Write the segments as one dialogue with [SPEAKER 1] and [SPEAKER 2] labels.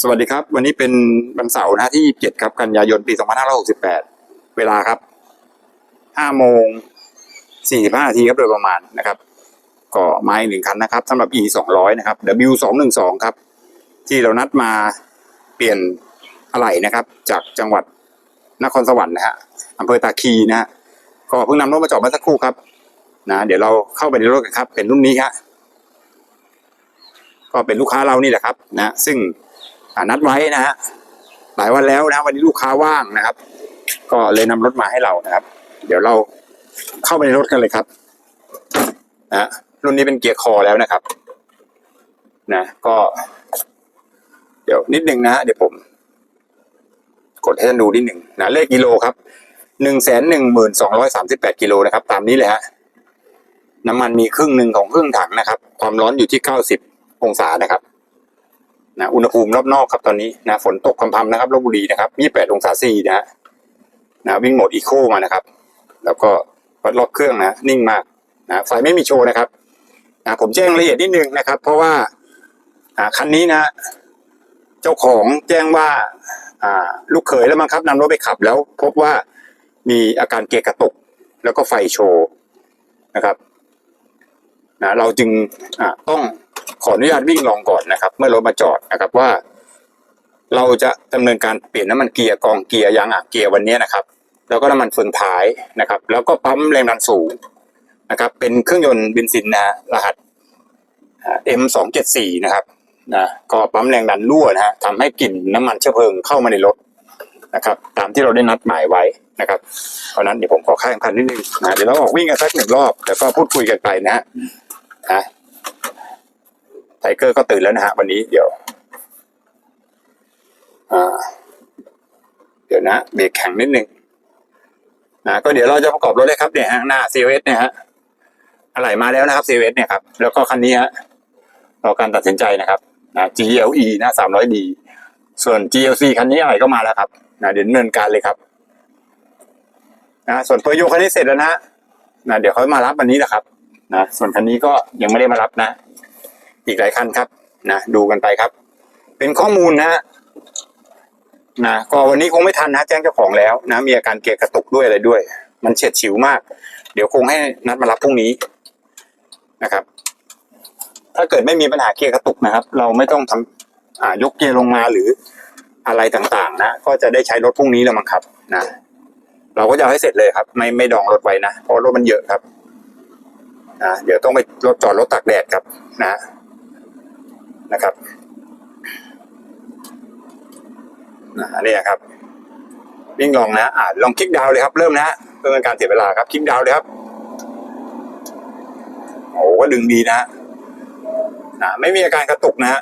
[SPEAKER 1] สวัสดีครับ วันนี้เป็นวันเสาร์นะที่ 7 ครับกันยายนปี 2568 เวลาครับ 5 โมง 45นาทีครับโดยประมาณนะครับ ก็ไมาอีกหนึ่งคันนะครับสำหรับ E 200 นะครับ W 212ครับ ที่เรานัดมาเปลี่ยนอะไหล่นะครับ จากจังหวัดนครสวรรค์นะฮะอำเภอตาคีนะฮะก็เพิ่งนำรถมาจอดมาสักครู่ครับนะเดี๋ยวเราเข้าไปในรถกันครับ เป็นรุ่นนี้ครับก็เป็นลูกค้าเรานี่แหละครับ นะ ซึ่ง นัดไว้นะฮะหลายวันแล้วนะ วันนี้ลูกค้าว่างนะครับ ก็เลยนำรถมาให้เรานะครับ เดี๋ยวเราเข้าไปในรถกันเลยครับนะรุ่นนี้เป็นเกียร์คอแล้วนะครับ นะ ก็ เดี๋ยวนิดนึงนะฮะเดี๋ยวผม กดให้ท่านดูนิดหนึ่งนะเลขกิโลครับหนึ่งแสนหนึ่งหมื่นสองร้อยสามสิบแปดกิโลนะครับ ตามนี้เลยฮะน้ำมันมีครึ่งหนึ่งของครึ่งถังนะครับ ความร้อนอยู่ที่เก้าสิบองศานะครับ นะอุณหภูมิรอบนอกครับตอนนี้นะฝนตกคำพำนะครับลบบุรีนะครับ28องศาซีนะฮะนะวิ่งโหมดอีโคมานะครับ แล้วก็วัดรอบเครื่องนะนิ่งมากนะไฟไม่มีโชว์นะครับนะผมแจ้งละเอียดนิดนึงนะครับ เพราะว่าอ่คันนี้นะ เจ้าของแจ้งว่าอ่าลูกเขยแล้วมั้งครับนำรถไปขับแล้ว พบว่ามีอาการเกียร์กระตุก แล้วก็ไฟโชว์นะครับนะเราจึงต้อง ขออนุญาตวิ่งลองก่อนนะครับ เมื่อรถมาจอดนะครับว่า เราจะดำเนินการเปลี่ยนน้ำมันเกียร์กองเกียร์ยางอะเกียร์วันนี้นะครับ แล้วก็น้ำมันเฟืองท้ายนะครับ แล้วก็ปั๊มแรงดันสูงนะครับ เป็นเครื่องยนต์เบนซินนะฮะรหัส M สองเจ็ดสี่นะครับนะก็ปั๊มแรงดันรั่วนะฮะทำให้กลิ่นน้ำมันเชื้อเพลิงเข้ามาในรถนะครับ ตามที่เราได้นัดหมายไว้นะครับ เพราะนั้นเดี๋ยวผมขอค่าแข่งขันนิดนึงนะเดี๋ยวเราออกวิ่งกันสักหนึ่งรอบแล้วก็พูดคุยกันไปนะฮะนะ เกอร์ก็ตื่นแล้วนะฮะวันนี้เดี๋ยวเดี๋ยวนะเบรกแข็งนิดนึงนะก็เดี๋ยวเราจะประกอบรถเลยครับเนี่ยฮะหน้า c ีเเนี่ยฮะอะไรมาแล้วนะครับ c ีเอสเนี่ยครับแล้วก็คันนี้ฮะรอการตัดสินใจนะครับนะ GLE นะ 300D ส่วน GLC คันนี้อะไรก็มาแล้วครับนะเดี๋ยวดำเนินการเลยครับนะส่วนตัวโยคันนี้เสร็จแล้วนะฮะนะเดี๋ยวเขามารับวันนี้แหละครับนะส่วนคันนี้ก็ยังไม่ได้มารับนะ อีกหลายคันครับนะดูกันไปครับ เป็นข้อมูลนะนะก็วันนี้คงไม่ทันนะแจ้งเจ้าของแล้วนะ มีอาการเกียร์กระตุกด้วยอะไรด้วย มันเฉียดฉิวมาก เดี๋ยวคงให้นัดมารับพรุ่งนี้นะครับ ถ้าเกิดไม่มีปัญหาเกียร์กระตุกนะครับ เราไม่ต้องทำอ่ายกเกียร์ลงมาหรืออะไรต่างๆ นะ ก็จะได้ใช้รถพรุ่งนี้แล้วมั้งครับนะเราก็จะให้เสร็จเลยครับ ไม่ไม่ดองรถไว้นะเพราะรถมันเยอะครับนะเดี๋ยวต้องไปรถจอดรถตากแดดครับนะ นะครับนะอันนี้ครับวิ่งลองนะอ่าลองคลิกดาวเลยครับ เริ่มนะฮะเพื่อเป็นการเสียเวลาครับคลิกดาวเลยครับโอ้ก็ดึงดีนะฮะนะไม่มีอาการกระตุกนะฮะ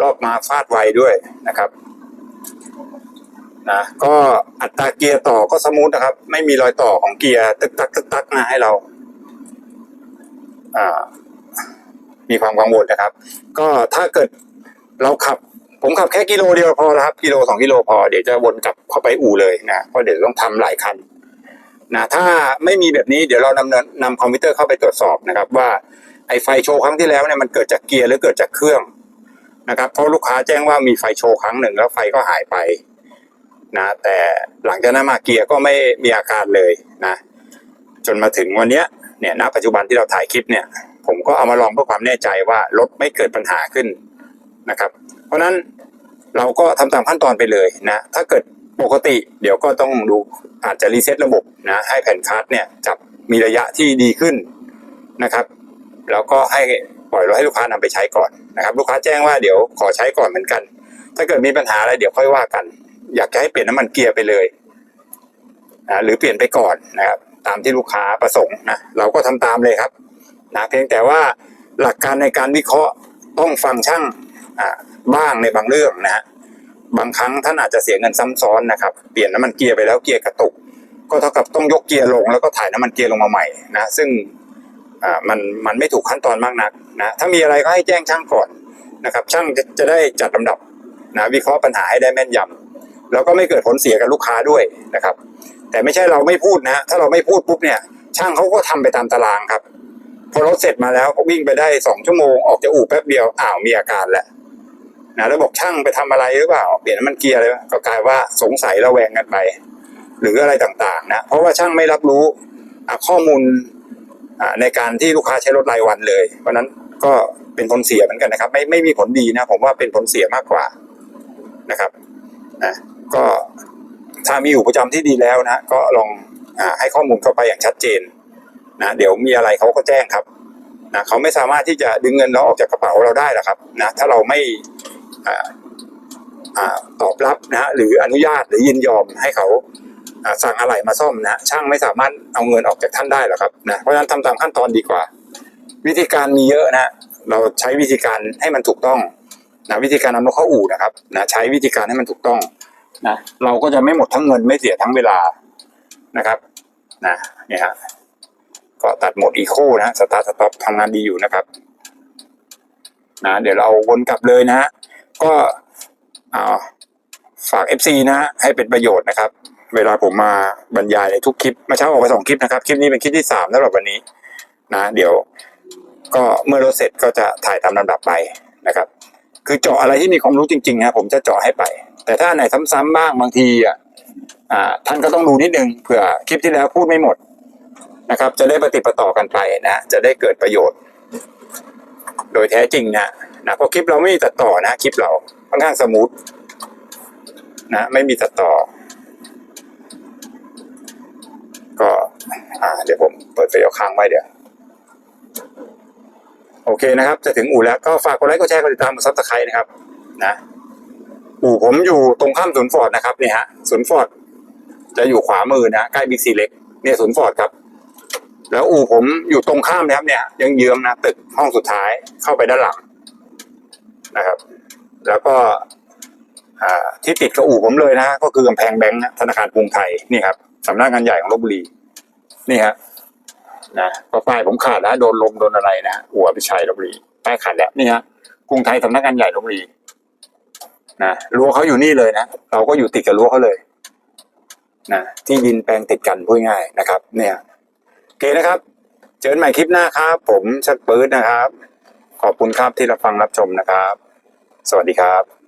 [SPEAKER 1] รอบมาฟาดไวด้วยนะครับนะก็อัตราเกียร์ต่อก็สมูทนะครับ ไม่มีรอยต่อของเกียร์ตึกตักตึกตักนะให้เรา อ่า มีความกังวลนะครับ ก็ถ้าเกิดเราขับ ผมขับแค่กิโลเดียวพอนะครับกิโลสองกิโลพอเดี๋ยวจะวนกลับเข้าไปอู่เลยนะเพราะเดี๋ยวต้องทำหลายคันนะถ้าไม่มีแบบนี้เดี๋ยวเรานำเนินนำคอมพิวเตอร์เข้าไปตรวจสอบนะครับ ว่าไอไฟโชว์ครั้งที่แล้วเนี่ยมันเกิดจากเกียร์หรือเกิดจากเครื่องนะครับเพราะลูกค้าแจ้งว่ามีไฟโชว์ครั้งหนึ่งแล้วไฟก็หายไปนะแต่หลังจากนั้นมาเกียร์ก็ไม่มีอาการเลยนะจนมาถึงวันเนี้ยเนี่ยณปัจจุบันที่เราถ่ายคลิปเนี่ย ผมก็เอามาลองเพื่อความแน่ใจว่ารถไม่เกิดปัญหาขึ้นนะครับ เพราะนั้นเราก็ทำตามขั้นตอนไปเลยนะถ้าเกิดปกติเดี๋ยวก็ต้องดูอาจจะรีเซ็ตระบบนะให้แผ่นคาร์ดเนี่ยจับมีระยะที่ดีขึ้นนะครับแล้วก็ให้ปล่อยรถให้ลูกค้านำไปใช้ก่อนนะครับลูกค้าแจ้งว่าเดี๋ยวขอใช้ก่อนเหมือนกัน ถ้าเกิดมีปัญหาอะไรเดี๋ยวค่อยว่ากัน อยากจะให้เปลี่ยนน้ำมันเกียร์ไปเลยนะหรือเปลี่ยนไปก่อนนะครับตามที่ลูกค้าประสงค์นะเราก็ทำตามเลยครับ นะเพียงแต่ว่าหลักการในการวิเคราะห์ต้องฟังช่างบ้างในบางเรื่องนะฮะบางครั้งท่านอาจจะเสียเงินซ้ำซ้อนนะครับ เปลี่ยนน้ำมันเกียร์ไปแล้วเกียร์กระตุก ก็เท่ากับต้องยกเกียร์ลงแล้วก็ถ่ายน้ำมันเกียร์ลงมาใหม่นะซึ่งมันมันไม่ถูกขั้นตอนมากนักนะถ้ามีอะไรก็ให้แจ้งช่างก่อนนะครับช่างจะจะได้จัดลำดับนะวิเคราะห์ปัญหาให้ได้แม่นยำแล้วก็ไม่เกิดผลเสียกับลูกค้าด้วยนะครับ แต่ไม่ใช่เราไม่พูดนะฮะถ้าเราไม่พูดปุ๊บเนี่ยช่างเขาก็ทำไปตามตารางครับ พอรถเสร็จมาแล้วก็วิ่งไปได้สองชั่วโมงออกจากอู่แป๊บเดียวอ้าวมีอาการแล้วนะแล้วบอกช่างไปทำอะไรหรือเปล่า เปลี่ยนมันเกียร์อะไรก็กลายว่าสงสัยระแวงกันไป หรืออะไรต่างๆนะเพราะว่าช่างไม่รับรู้ข้อมูลในการที่ลูกค้าใช้รถรายวันเลย เพราะนั้นก็เป็นผลเสียเหมือนกันนะครับ ไม่ไม่มีผลดีนะ ผมว่าเป็นผลเสียมากกว่านะครับนะก็ถ้ามีอยู่ประจำที่ดีแล้วนะ ก็ลองอให้ข้อมูลเข้าไปอย่างชัดเจน นะเดี๋ยวมีอะไรเขาก็แจ้งครับนะเขาไม่สามารถที่จะดึงเงินเราออกจากกระเป๋าเราได้หรอกครับนะถ้าเราไม่อ่าอ่าตอบรับนะฮะหรืออนุญาตหรือยินยอมให้เขาสั่งอะไรมาซ่อมนะช่างไม่สามารถเอาเงินออกจากท่านได้หรอกครับนะเพราะฉะนั้นทำตามขั้นตอนดีกว่า วิธีการมีเยอะนะเราใช้วิธีการให้มันถูกต้องนะวิธีการนำรถเข้าอู่นะครับนะใช้วิธีการให้มันถูกต้องนะเราก็จะไม่หมดทั้งเงินไม่เสียทั้งเวลานะครับนะเนี่ยฮะ ก็ตัดโหมดอีโคนะสตาร์ทสต็อปทำงานดีอยู่นะครับนะเดี๋ยวเราวนกลับเลยนะฮะก็อ่าฝาก FC นะฮะให้เป็นประโยชน์นะครับ เวลาผมมาบรรยายในทุกคลิปมาเช้าออกไปสองคลิปนะครับ คลิปนี้เป็นคลิปที่สามสำหรับวันนี้นะเดี๋ยวก็เมื่อรถเสร็จก็จะถ่ายตามลำดับไปนะครับ คือเจาะอะไรที่มีความรู้จริงๆนะผมจะเจาะให้ไป แต่ถ้าไหนซ้ำๆบ้างบางทีอะท่านก็ต้องดูนิดนึงเผื่อคลิปที่แล้วพูดไม่หมด นะครับ จะได้ปฏิประต่อกันไปนะจะได้เกิดประโยชน์ โดยแท้จริงนะนะเพราะคลิปเราไม่มีตัดต่อนะคลิปเราค่อนข้างสมูทนะไม่มีตัดต่อ ก็อ่าเดี๋ยวผมเปิดไฟเอาค้างไว้เดี๋ยวโอเคนะครับ จะถึงอู่แล้วก็ฝากกดไลค์กดแชร์กดติดตามกดซับสไครต์นะครับ นะ อู่ผมอยู่ตรงข้ามศูนย์ฟอร์ดนะครับเนี่ยฮะศูนย์ฟอร์ดจะอยู่ขวามือนะใกล้บิ๊กซีเล็กเนี่ยศูนย์ฟอร์ดครับ แล้วอู่ผมอยู่ตรงข้ามนะครับเนี่ยยังเยื้องนะตึกห้องสุดท้ายเข้าไปด้านหลังนะครับ แล้วก็ที่ติดกับอู่ผมเลยนะก็คือกำแพงแบงค์นะธนาคารกรุงไทยนี่ครับสำนักงานใหญ่ของลบบุรี นี่ฮะนะก็ป้ายผมขาดแล้วโดนลมโดนอะไรนะหัวพิชัยลบบุรีป้ายขาดแล้วนี่ฮะกรุงไทยสำนักงานใหญ่ลบบุรีนะรั้วเขาอยู่นี่เลยนะเราก็อยู่ติดกับรั้วเขาเลยนะที่ดินแปลงติดกันพูดง่ายนะครับ เนี่ย โอเคนะครับ เจอกันใหม่คลิปหน้าครับ ผมชักปื๊ดนะครับ ขอบคุณครับที่รับฟังรับชมนะครับ สวัสดีครับ